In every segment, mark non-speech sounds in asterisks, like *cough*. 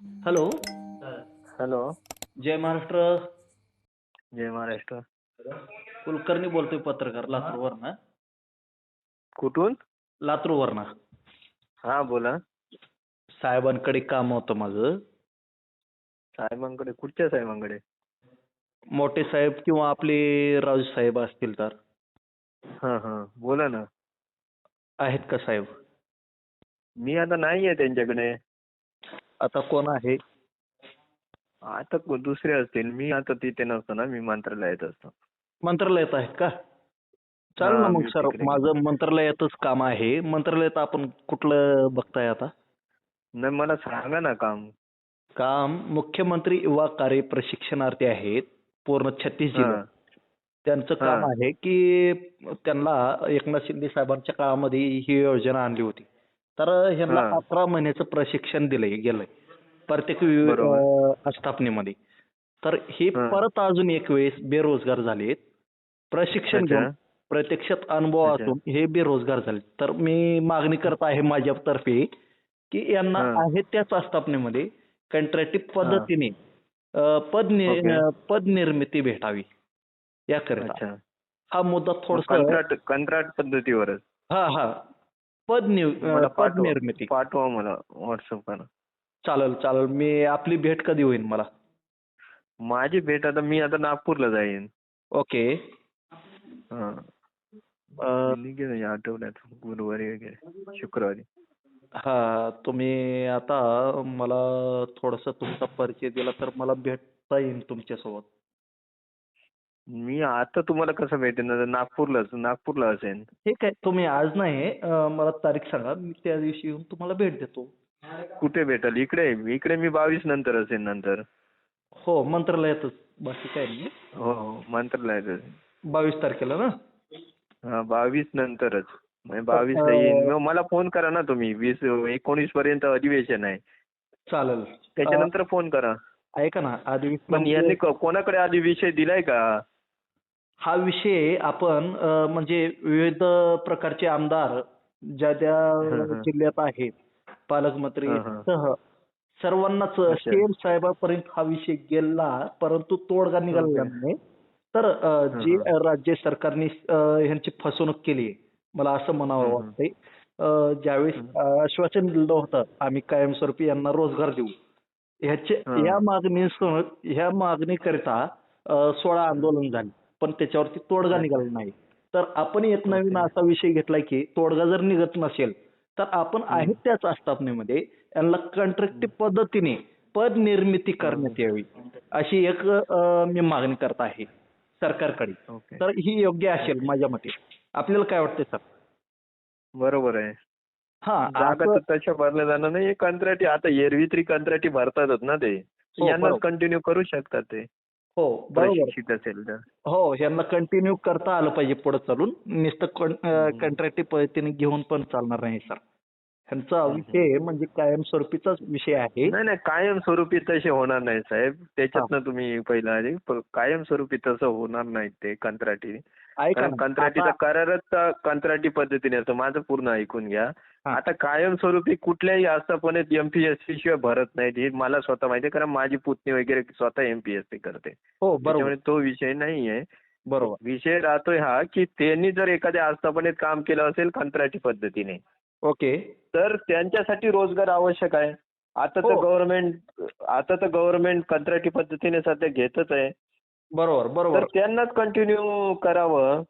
Hello. Hello. जय महाराष्ट्र. जय महाराष्ट्र. कुलकर्णी बोलतोय पत्रकार लातूरवरनं. कुठून? लातूरवरनं. हा बोला. साहेबांकडे काम होतं माझं. साहेबांकडे? कुठच्या साहेबांकडे? मोठे साहेब किंवा आपले राजू साहेब असतील तर. हा हा. बोला ना. आहेत का साहेब? मी आता नाही आहे त्यांच्याकडे. आता कोण आहे? आता को- दुसरे असतील. मी आता तिथे नसतो ना मी मंत्रालयात असतो. मंत्रालयात आहेत का? चालेल ना हा, मग मी सर तिकडे माझं मंत्रालयातच काम आहे. मंत्रालयात आपण कुठलं बघताय आता? नाही मला सांगा ना काम. काम मुख्यमंत्री युवा कार्य प्रशिक्षणार्थी आहेत पूर्ण छत्तीस हा. जिल्ह्यात त्यांचं हा. काम आहे की त्यांना एकनाथ शिंदे साहेबांच्या काळामध्ये ही योजना आणली होती. तर ह्यांना. अकरा महिन्याचं प्रशिक्षण दिलंय गेलंय. प्रत्येक आस्थापनेमध्ये. तर हे. परत अजून एक वेळेस बेरोजगार झालेत. प्रशिक्षण. घेऊन प्रत्यक्षात अनुभव. असून हे बेरोजगार झाले तर मी मागणी करत आहे माझ्यातर्फे की यांना. आहे त्याच आस्थापनेमध्ये कंत्राटी पद्धतीने पद पद निर्मिती भेटावी याकरिता. हा मुद्दा थोडसा कंत्राट पद्धतीवरच. हा हा. पद निर्मिती. पाठवा मला व्हॉट्सअप करा. चालेल चालेल. मी आपली भेट कधी होईल मला? माझी भेट आता मी आता नागपूरला जाईन. ओके. हा. आठवड्यात गुरुवारी वगैरे शुक्रवारी. हा तुम्ही आता मला थोडासा तुमचा परिचय दिला तर मला भेटता येईल तुमच्यासोबत. मी आता तुम्हाला कसं भेटेन नागपूरलाच नागपूरला असेन. ठीक आहे तुम्ही आज नाही अं, मला तारीख सांगा मी त्या दिवशी येऊन तुम्हाला भेट देतो. कुठे भेटाल? इकडे इकडे मी बावीस नंतर असेल नंतर. हो मंत्रालयातच बाकी काय नाही. हो हो मंत्रालयात. बावीस तारखेला ना? हा बावीस नंतरच. म्हणजे बावीस ला येईन. मग मला फोन करा ना तुम्ही वीस एकोणीस पर्यंत अधिवेशन आहे. चालेल. त्याच्यानंतर फोन करा. अं, ऐका ना आधी पण यांनी क- कोणाकडे आधी विषय दिलाय का? हा विषय आपण अं, म्हणजे विविध प्रकारचे आमदार ज्या हं. जिल्ह्यात आहेत पालकमंत्री हं, हं. सह सर्वांनाच अच्छा. सीएम साहेबांपर्यंत हा विषय गेला परंतु तोडगा निघाला ओके. नाही तर अं, हं, जे हं. राज्य सरकारने अं, ह्यांची फसवणूक केली मला असं म्हणावं हं, हं. वाटतंय अं, ज्यावेळेस हं. अं, आश्वासन दिलं होतं आम्ही कायमस्वरूपी यांना रोजगार देऊ ह्याचे हं. या मागणी ह्या मागणीकरिता अं, सोळा आंदोलन झाली पण त्याच्यावरती तोडगा. निघाला नाही. तर आपण एक नवीन. असा विषय घेतलाय की तोडगा जर निघत नसेल तर आपण आहे त्याच आस्थापनेमध्ये यांना कंट्रॅक्टिव्ह पद्धतीने पद निर्मिती करण्यात यावी. अशी एक मी मागणी करत आहे सरकारकडे. तर ही योग्य असेल माझ्या मते. आपल्याला काय वाटते सर? बरोबर आहे. हा जागा तशा भरल्या जाणार नाही. कंत्राटी आता एरवी तरी कंत्राटी भरतातच ना ते. हो, यांनाच. कंटिन्यू करू शकतात ते. हो बरोबर. असेल तर. हो यांना कंटिन्यू करता आलं पाहिजे पुढे चालून. नुसतं. कंट्रॅक्टिव्ह पद्धतीने घेऊन पण चालणार नाही सर ह्यांचा. विषय म्हणजे कायमस्वरूपीचाच विषय आहे. नाही नाही कायमस्वरूपी तसे होणार नाही साहेब. त्याच्यातनं तुम्ही पहिला कायमस्वरूपी तसं होणार नाही ते कंत्राटी कारण कंत्राटीचा आता- करारच कंत्राटी पद्धतीने असतो. माझं पूर्ण ऐकून घ्या. आता कायमस्वरूपी कुठल्याही आस्थापनेत एमपीएससी शिवाय भरत नाहीत. हे मला स्वतः माहिती आहे कारण माझी पुतणी वगैरे स्वतः एमपीएससी करते. हो बरोबर. त्याच्यामुळे तो विषय नाहीये. बरोबर. विषय राहतोय हा की त्यांनी जर एखाद्या आस्थापनेत काम केलं असेल कंत्राटी पद्धतीने ओके. तर त्यांच्यासाठी रोजगार आवश्यक आहे. आता तर हो. गव्हर्नमेंट आता तर गव्हर्नमेंट कंत्राटी पद्धतीने सध्या घेतच आहे. बरोबर बरोबर तर त्यांनाच कंटिन्यू करावं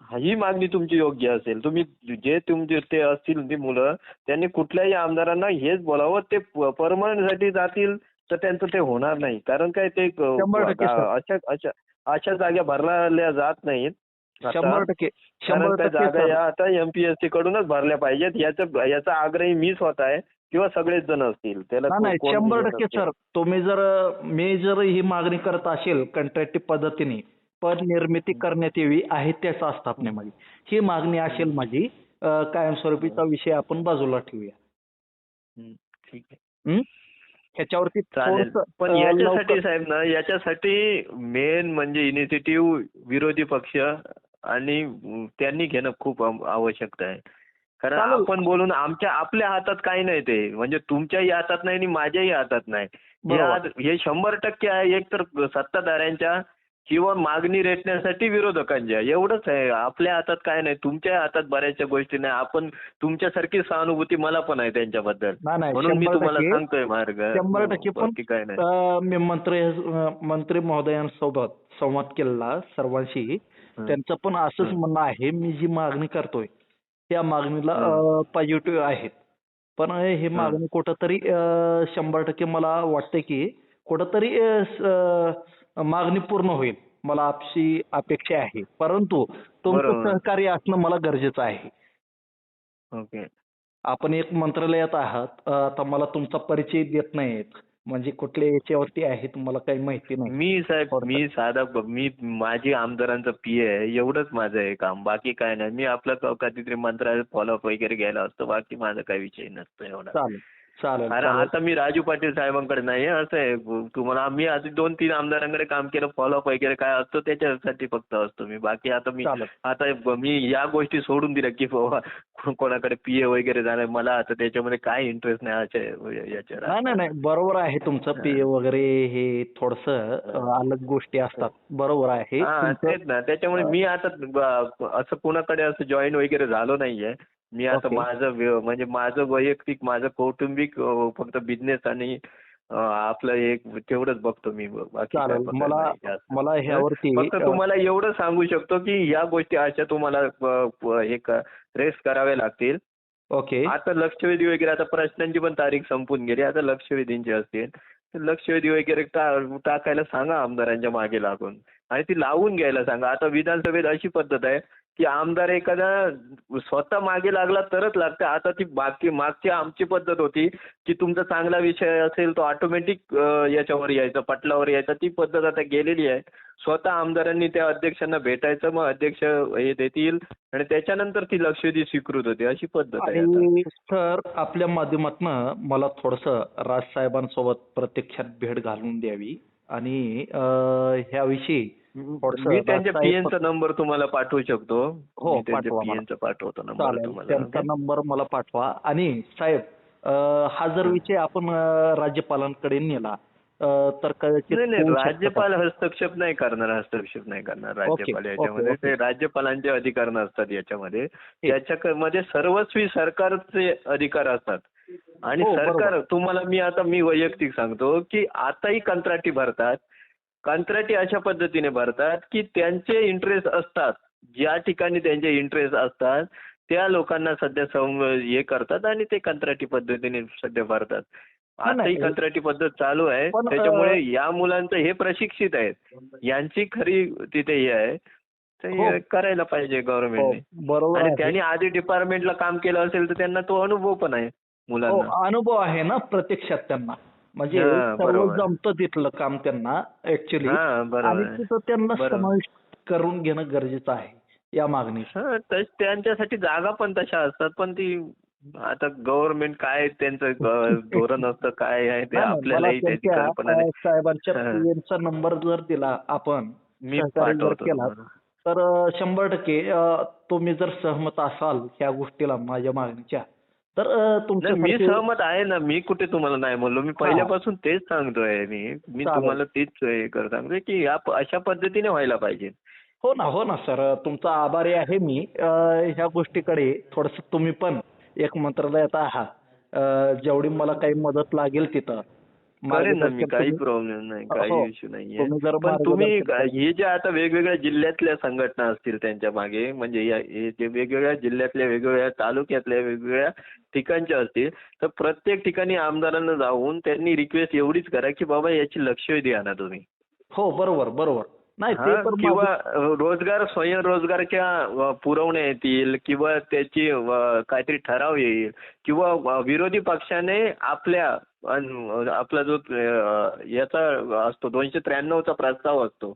ही मागणी तुमची योग्य असेल तुम्ही जे तुमचे ते असतील ती मुलं त्यांनी कुठल्याही आमदारांना हेच बोलावं ते परमनंटसाठी जातील तर त्यांचं ते होणार नाही कारण काय ते ग- शंभर टक्के, सर. अशा अशा अशा जागा भरल्या जात नाहीत. शंभर टक्के शंभर त्या टक्के जागा. या आता एमपीएससी कडूनच भरल्या पाहिजेत. याचा याचा आग्रही मी स्वतः आहे किंवा सगळेच जण असतील. त्याला नाही शंभर टक्के. सर. तुम्ही जर मी जर ही मागणी करत असेल कंट्रॅक्टिव्ह पद्धतीने पद निर्मिती करण्यात यावी आहे त्याच आस्थापनेमध्ये. ही मागणी असेल माझी कायमस्वरूपीचा विषय आपण बाजूला ठेवूया. ठीक आहे? ह्याच्यावरती चालेल. पण याच्यासाठी साहेब ना याच्यासाठी मेन म्हणजे इनिशिएटिव्ह विरोधी पक्ष आणि त्यांनी घेणं खूप आव- आवश्यकता आहे. कारण. आपण बोलून आमच्या आपल्या हातात काही नाही ते. म्हणजे तुमच्याही हातात नाही आणि माझ्याही हातात नाही. हे हे शंभर टक्के आहे एक तर सत्ताधाऱ्यांच्या किंवा मागणी रेटण्यासाठी विरोधकांच्या. एवढंच आहे. आपल्या हातात काय नाही. तुमच्या हातात बऱ्याचशा गोष्टी नाही. आपण तुमच्यासारखी सहानुभूती मला पण आहे त्यांच्याबद्दल. म्हणून मी तुम्हाला सांगतोय मार्ग. शंभर टक्के पण काय नाही. मंत्री मंत्री महोदयांसोबत संवाद केला सर्वांशी. त्यांचं पण असंच. म्हणणं आहे मी जी मागणी करतोय त्या मागणीला. पॉझिटिव्ह आहेत. पण हे मागणी कुठंतरी शंभर टक्के मला वाटतंय की कुठंतरी मागणी पूर्ण होईल मला आपशी अपेक्षा आहे. परंतु तुमचं. सहकार्य असणं मला गरजेचं आहे. ओके. आपण एक मंत्रालयात आहात आता मला तुमचा परिचय देत नाहीत. म्हणजे कुठल्या याच्यावरती आहे तुम्हाला काही माहिती नाही? मी साहेब. मी साधा मी माझी आमदारांचं पीए आहे एवढंच माझं आहे काम बाकी काय नाही. मी आपलं कधीतरी मंत्रालयात फॉलोअप वगैरे घ्यायला असतो बाकी माझा काही विषय नसतो एवढा. चालेल अरे. आता मी राजू पाटील साहेबांकडे नाही आहे, असं आहे. तुम्हाला मी आधी दोन तीन आमदारांकडे काम केलं फॉलोअप वगैरे काय असतो त्याच्यासाठी फक्त असतो मी. बाकी आता मी. आता मी या गोष्टी सोडून दिल्या की कोणाकडे पीए वगैरे जाणार मला आता त्याच्यामध्ये काय इंटरेस्ट नाही याच्या नाही नाही नाही. बरोबर आहे तुमचं. पीए वगैरे हे थोडस अलग गोष्टी असतात. बरोबर आहे. तेच ना. त्याच्यामुळे मी आता असं कुणाकडे असं जॉईन वगैरे झालो नाहीये. मी आता. माझं म्हणजे माझं वैयक्तिक माझं कौटुंबिक फक्त बिझनेस आणि आपलं एक तेवढंच बघतो मी. बाकी मला ह्यावरती फक्त तुम्हाला एवढं सांगू शकतो की या गोष्टी अशा तुम्हाला हे रेस कराव्या लागतील. ओके. आता लक्षवेधी वगैरे आता प्रश्नांची पण तारीख संपून गेली. आता लक्षवेधींची असतील. तर लक्षवेधी वगैरे टाकायला सांगा आमदारांच्या मागे लागून. आणि ती लावून घ्यायला सांगा. आता विधानसभेत अशी पद्धत आहे. की आमदार एखादा स्वतः मागे लागला तरच लागतं. आता ती बाकी मागची आमची पद्धत होती की तुमचा चांगला विषय असेल तो ऑटोमॅटिक याच्यावर यायचा पटलावर यायचा. ती पद्धत आता गेलेली आहे. स्वतः आमदारांनी त्या अध्यक्षांना भेटायचं मग अध्यक्ष हे देतील आणि त्याच्यानंतर ती लक्षवेधी स्वीकृत होते. अशी पद्धत आहे सर आपल्या माध्यमातनं मला थोडस राजसाहेबांसोबत प्रत्यक्षात भेट घालून द्यावी. आणि ह्याविषयी मी त्यांच्या पीएनचा नंबर तुम्हाला पाठवू शकतो हो, त्यांच्या पाठवतो नंबर त्यांचा? नंबर मला पाठवा आणि साहेब हा जर. विषय आपण राज्यपालांकडे नेला तर? राज्यपाल हस्तक्षेप नाही करणार हस्तक्षेप नाही करणार राज्यपाल याच्यामध्ये. ते राज्यपालांचे अधिकार नसतात याच्यामध्ये त्याच्यामध्ये सर्वस्वी सरकारचे अधिकार असतात आणि हो, सरकार. तुम्हाला मी आता मी वैयक्तिक सांगतो की आताही कंत्राटी भरतात कंत्राटी अशा पद्धतीने भरतात की त्यांचे इंटरेस्ट असतात. ज्या ठिकाणी त्यांचे इंटरेस्ट असतात त्या लोकांना सध्या सम हे करतात आणि ते कंत्राटी पद्धतीने सध्या भरतात. हा, नाही. आताही कंत्राटी पद्धत चालू आहे. त्याच्यामुळे या मुलांचं हे प्रशिक्षित आहेत. यांची खरी तिथे हे आहे. तर हे. हो. करायला पाहिजे हो, गव्हर्नमेंटने बरोबर आणि. त्यांनी आधी डिपार्टमेंटला काम केलं असेल तर त्यांना तो अनुभव पण आहे हो मुलांना. अनुभव आहे ना प्रत्यक्षात त्यांना. म्हणजे सर्व. जमतं तिथलं काम त्यांना ऍक्च्युली बरोबर आणि. तिथं त्यांना. समाविष्ट करून घेणं गरजेचं आहे या तस त्यांच्यासाठी जागा पण तशा असतात पण ती आता गव्हर्नमेंट काय त्यांचं *laughs* धोरण असतं काय आहे ते अं, साहेबांच्या नंबर जर दिला आपण मी केला. तर शंभर टक्के तुम्ही जर सहमत असाल ह्या गोष्टीला माझ्या मागणीच्या तर तुमच्या मी सहमत आहे ना मी कुठे तुम्हाला नाही म्हणलो मी पहिल्यापासून तेच सांगतोय मी. मी. तुम्हाला तेच हे सांगतोय की या अशा पद्धतीने व्हायला पाहिजे. हो ना हो ना सर. तुमचा आभारी आहे मी. ह्या गोष्टीकडे थोडस तुम्ही पण एक मंत्रालयात आहात जेवढी मला काही मदत लागेल तिथं. करेन ना मी काही प्रॉब्लेम नाही हो. काही इश्यू नाहीये. तुम्ही जर पण तुम्ही हे जे आता वेगवेगळ्या जिल्ह्यातल्या संघटना असतील त्यांच्या मागे म्हणजे या हे जे वेगवेगळ्या जिल्ह्यातल्या वेगवेगळ्या तालुक्यातल्या वेगवेगळ्या ठिकाणच्या असतील तर प्रत्येक ठिकाणी आमदारांना जाऊन त्यांनी रिक्वेस्ट एवढीच करा की बाबा याची लक्षवेधी आणा तुम्ही. हो बरोबर बरोबर. नाही किंवा रोजगार स्वयंरोजगारच्या पुरवण्या येतील किंवा त्याची काहीतरी ठराव येईल किंवा विरोधी पक्षाने आपल्या आपला जो याचा असतो दोनशे त्र्याण्णवचा प्रस्ताव असतो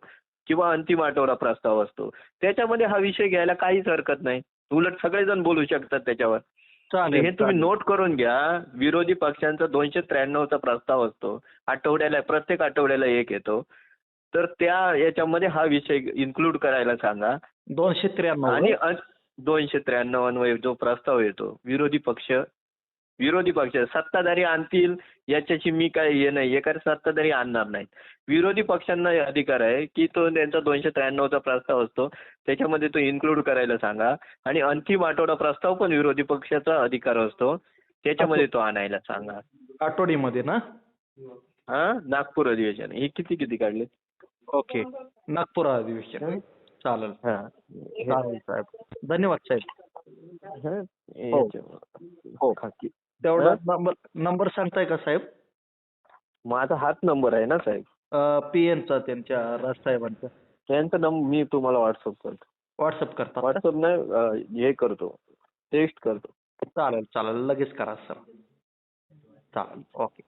किंवा अंतिम आठवडा प्रस्ताव असतो त्याच्यामध्ये हा विषय घ्यायला काहीच हरकत नाही. उलट सगळेजण बोलू शकतात त्याच्यावर. हे तुम्ही. नोट करून घ्या विरोधी पक्षांचा दोनशे त्र्याण्णवचा प्रस्ताव असतो आठवड्याला प्रत्येक आठवड्याला एक येतो. तर त्या याच्यामध्ये हा विषय इन्क्लूड करायला सांगा. दोनशे त्र्याण्णव आणि दोनशे त्र्याण्णव अन्वये जो प्रस्ताव येतो विरोधी पक्ष. विरोधी पक्ष सत्ताधारी आणतील याच्याशी मी काय हे नाही कारण सत्ताधारी आणणार नाहीत. विरोधी पक्षांना हे अधिकार आहे की तो त्यांचा दोनशे त्र्याण्णवचा प्रस्ताव असतो त्याच्यामध्ये तो इन्क्लूड करायला सांगा. आणि अंतिम आठवडा प्रस्ताव पण विरोधी पक्षाचा अधिकार असतो त्याच्यामध्ये तो आणायला सांगा. आठवडीमध्ये ना? हा? नागपूर अधिवेशन. हे किती किती काढले? ओके. नागपूर अधिवेशन चालेल. हा. चालेल साहेब. धन्यवाद साहेब. हा, हो. तेवढा? नंबर नंबर सांगताय का साहेब? माझा हाच नंबर आहे ना साहेब? पी एनचा त्यांच्या राजसाहेबांचा. त्यांचा नंबर मी तुम्हाला व्हॉट्सअप करतो. व्हॉट्सअप करता व्हॉट्सअप नाही हे करतो. टेक्स्ट करतो. चालेल चालेल. लगेच करा सर. चालेल. ओके.